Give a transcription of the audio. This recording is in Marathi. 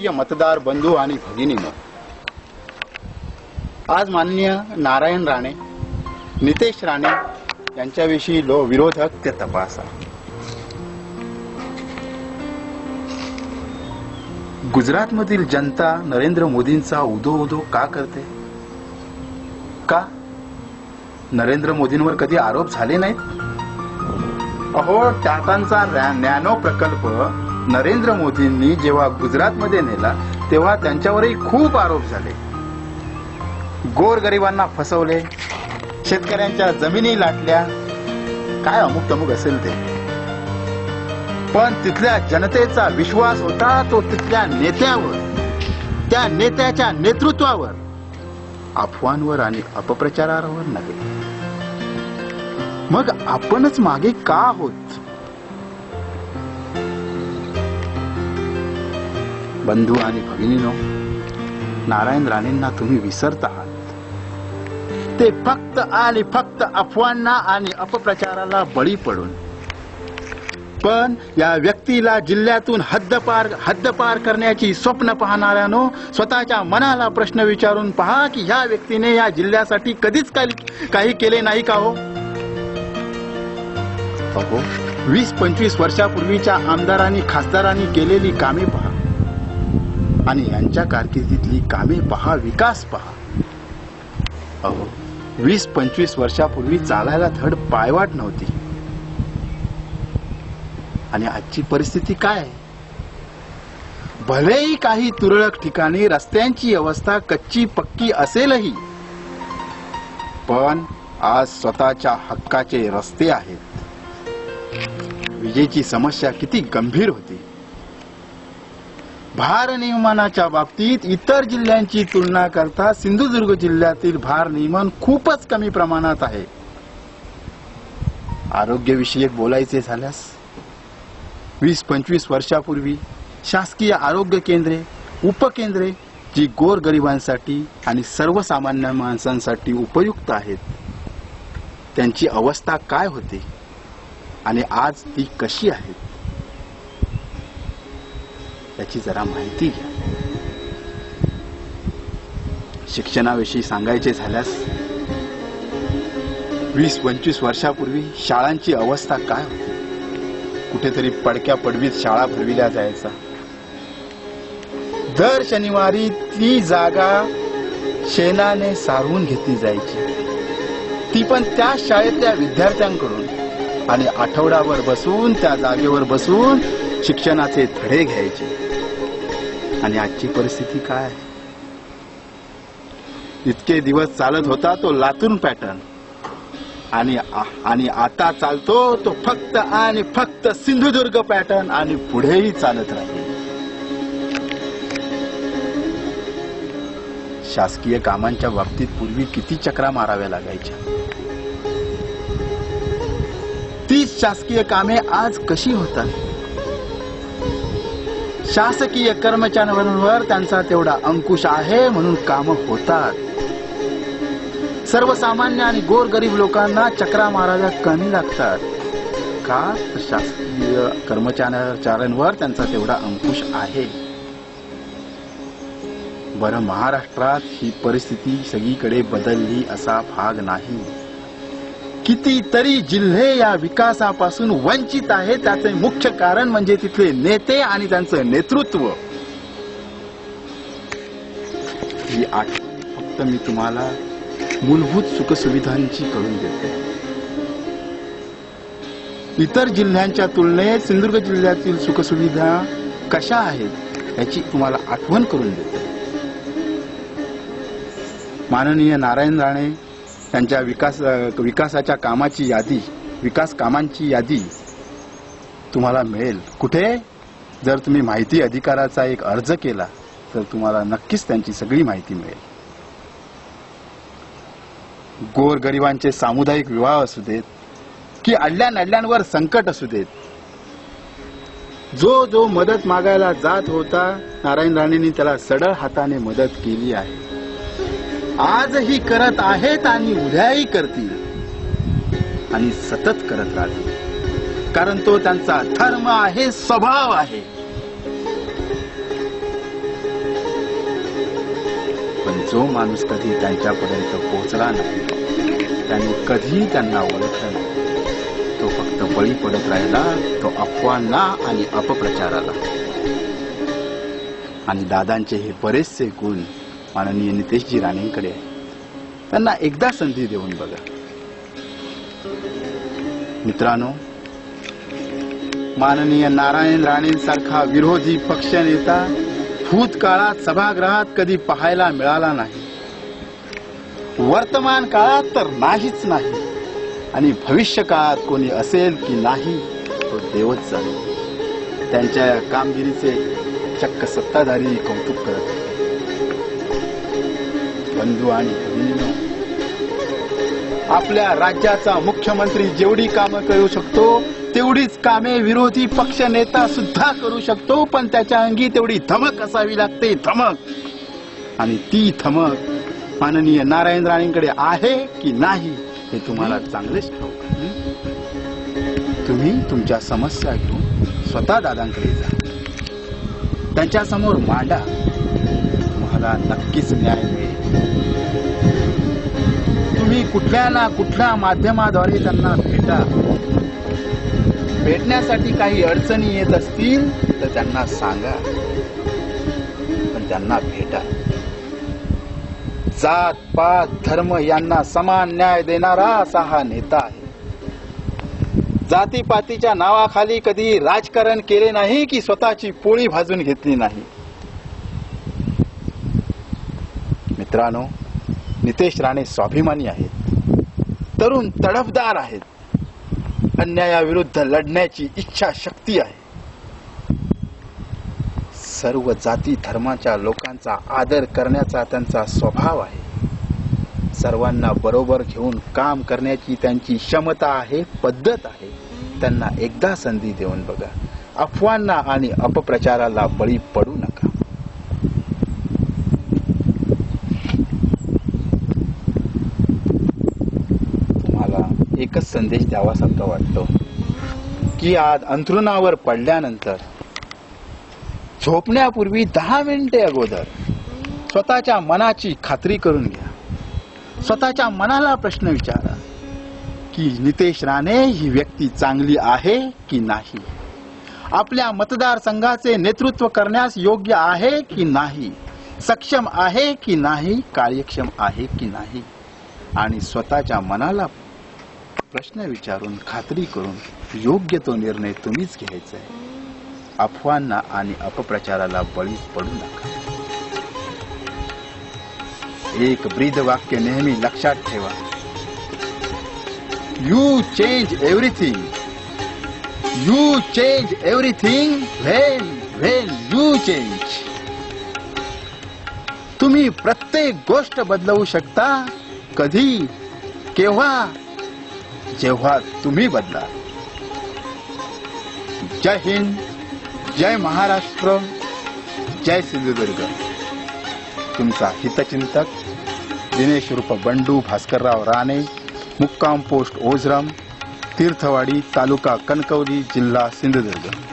प्रिय मतदार बंधू आणि भगिनीनो आज माननीय नारायण राणे नितेश राणे यांच्याविषयी लो विरोधक ते तपासा. गुजरातमधील जनता नरेंद्र मोदींचा उदो उदो का करते? का? नरेंद्र मोदींवर कधी आरोप झाले नाहीत? अहो टाटांचा नॅनो प्रकल्प नरेंद्र मोदींनी जेव्हा गुजरातमध्ये नेला तेव्हा त्यांच्यावरही खूप आरोप झाले. गोरगरिबांना फसवले शेतकऱ्यांच्या जमिनी लाटल्या. काय अमुक तमुक असेल ते. पण तिथल्या जनतेचा विश्वास होता तो तिथल्या नेत्यावर त्या नेत्याच्या नेतृत्वावर अफवांवर आणि अपप्रचारावर नव्हे. मग आपणच मागे का आहोत? बंधू आणि भगिनीनो नारायण राणेंना तुम्ही विसरत आहात. ते फक्त आणि फक्त अफवांना आणि अपप्रचाराला बळी पडून. पण या व्यक्तीला जिल्ह्यातून हद्दपार हद्दपार करण्याची स्वप्न पाहणाऱ्यानो स्वतःच्या मनाला प्रश्न विचारून पहा की ह्या व्यक्तीने या जिल्ह्यासाठी कधीच काही काही केले नाही का हो? वीस पंचवीस वर्षापूर्वीच्या आमदारांनी खासदारांनी केलेली कामे पहा. आणि यांच्या कारकिर्दीतली कामे पहा विकास पहा. अहो वीस पंचवीस वर्षापूर्वी चालायला धड पायवाट नव्हती. आणि आजची परिस्थिती काय? आहे? भलेही काही तुरळक ठिकाणी रस्त्यांची अवस्था कच्ची पक्की असेलही पण आज स्वतःच्या हक्काचे रस्ते आहेत. विजेची समस्या किती गंभीर होती. भारनियमनाच्या बाबतीत इतर जिल्ह्यांची तुलना करता सिंधुदुर्ग जिल्ह्यातील भारनियमन खूपच कमी प्रमाणात आहे. आरोग्यविषयक बोलायचे झाल्यास वीस पंचवीस वर्षापूर्वी शासकीय आरोग्य केंद्रे उपकेंद्रे जी गोरगरिबांसाठी आणि सर्वसामान्य माणसांसाठी उपयुक्त आहेत त्यांची अवस्था काय होती आणि आज ती कशी आहे याची जरा माहिती घ्या. शिक्षणाविषयी सांगायचे झाल्यास वीस पंचवीस वर्षापूर्वी शाळांची अवस्था काय कुठेतरी पडक्या पडवीत शाळा भरविल्या जायचा. दर शनिवारी ती जागा शेणाने सारून घेतली जायची. ती पण त्या शाळेतल्या विद्यार्थ्यांकडून. आणि आठवडाभर बसून त्या जागेवर बसून शिक्षणाचे धडे घ्यायचे. आणि आजची परिस्थिती काय? इतके दिवस चालत होता तो लातून पॅटर्न. आणि आणि आता चालतो तो फक्त आणि फक्त सिंधुदुर्ग पॅटर्न आणि पुढेही चालत राहील. शासकीय कामांच्या बाबतीत पूर्वी किती चक्रा माराव्या लागायच्या? शासकीय कामे आज कशी होतात? शासकीय कर्मचाऱ्यांवर त्यांचा तेवढा अंकुश आहे म्हणून काम होतात. सर्वसामान्य आणि गोरगरीब लोकांना चक्रा महाराजा कमी लागतात. का? शासकीय कर्मचाऱ्यांवर त्यांचा तेवढा अंकुश आहे. बरं महाराष्ट्रात ही परिस्थिती सगळीकडे बदलली असा भाग नाही. कितीतरी जिल्हे या विकासापासून वंचित आहे त्याचे मुख्य कारण म्हणजे तिथले नेते आणि त्यांचं नेतृत्व. ही आठवण फक्त मी तुम्हाला मूलभूत सुखसुविधांची करून देते. इतर जिल्ह्यांच्या तुलनेत सिंधुदुर्ग जिल्ह्यातील सुखसुविधा कशा आहेत याची तुम्हाला आठवण करून देते. माननीय नारायण राणे त्यांच्या विकास विकासाच्या कामाची यादी विकास कामांची यादी तुम्हाला मिळेल. कुठे? जर तुम्ही माहिती अधिकाराचा एक अर्ज केला तर तुम्हाला नक्कीच त्यांची सगळी माहिती मिळेल. गोरगरिबांचे सामुदायिक विवाह असू देत की अडल्या नडल्यांवर संकट असू देत जो जो मदत मागायला जात होता नारायण राणेंनी त्याला सडळ हाताने मदत केली आहे. आजही करत आहेत आणि उद्याही करतील. आणि सतत करत राहतील. कारण तो त्यांचा धर्म आहे स्वभाव आहे. पण जो माणूस कधी त्यांच्यापर्यंत पोहोचला नाही त्यांनी कधीही त्यांना ओळखलं नाही. तो फक्त बळी पडत राहिला तो अफवांना आणि अपप्रचाराला. आणि दादांचे हे बरेचसे गुण माननीय नितेशजी राणेंकडे. त्यांना एकदा संधी देऊन बघा. मित्रांनो माननीय नारायण राणेंसारखा विरोधी पक्षनेता भूतकाळात सभागृहात कधी पाहायला मिळाला नाही. वर्तमान काळात तर नाहीच नाही. आणि भविष्य काळात कोणी असेल की नाही तो देवच जाणे त्यांच्या कामगिरीचे चक्क सत्ताधारी कौतुक करत होते. बंधू आणि भगिनींनो, आपल्या राज्याचा मुख्यमंत्री जेवढी कामं करू शकतो तेवढीच कामे विरोधी पक्ष नेता सुद्धा करू शकतो पण त्याच्या अंगी तेवढी धमक असावी लागते धमक. आणि ती धमक माननीय नारायण राणेंकडे आहे की नाही हे तुम्हाला चांगलेच ठाऊक तुम्ही तुमच्या समस्या घेऊन स्वतः दादांकडे जा. त्यांच्यासमोर मांडा. तुम्हाला नक्कीच न्याय मिळेल. तुम्ही कुठल्या ना कुठल्या माध्यमाद्वारे त्यांना भेटा. भेटण्यासाठी काही अडचणी येत असतील तर त्यांना सांगा. पण त्यांना भेटा. जात पात धर्म यांना समान न्याय देणारा असा हा नेता आहे. जातीपातीच्या नावाखाली कधी राजकारण केले नाही की स्वतःची पोळी भाजून घेतली नाही? मित्रांनो नितेश राणे स्वाभिमानी आहेत. तरुण तडफदार आहेत. अन्यायाविरुद्ध लढण्याची इच्छा शक्ती आहे. सर्व जाती धर्माच्या लोकांचा आदर करण्याचा त्यांचा स्वभाव आहे. सर्वांना बरोबर घेऊन काम करण्याची त्यांची क्षमता आहे पद्धत आहे. त्यांना एकदा संधी देऊन बघा. अफवांना आणि अपप्रचाराला बळी पडू नका तुम्हाला एकच संदेश द्यावासारखा वाटतो. की आज अंथरुणावर पडल्यानंतर झोपण्यापूर्वी दहा मिनिटे अगोदर स्वतःच्या मनाची खात्री करून घ्या. स्वतःच्या मनाला प्रश्न विचारा की नितेश राणे ही व्यक्ती चांगली आहे की नाही? आपल्या मतदारसंघाचे नेतृत्व करण्यास योग्य आहे की नाही? सक्षम आहे की नाही? कार्यक्षम आहे की नाही? आणि स्वतःच्या मनाला प्रश्न विचारून खात्री करून योग्य तो निर्णय तुम्हीच घ्यायचा आहे. अफवांना आणि अपप्रचाराला बळी पडू नका. एक ब्रीद वाक्य नेहमी लक्षात ठेवा. You change everything you change everything when when you change तुम्ही प्रत्येक गोष्ट बदलवू शकता कधी केव्हा जेव्हा तुम्ही बदला. जय हिंद जय महाराष्ट्र जय सिंधुदुर्ग. तुमचा हितचिंतक दिनेश रूप बंडू भास्करराव राणे मुक्काम पोस्ट ओझरम तीर्थवाडी तालुका कणकवली जिल्हा सिंधुदुर्ग.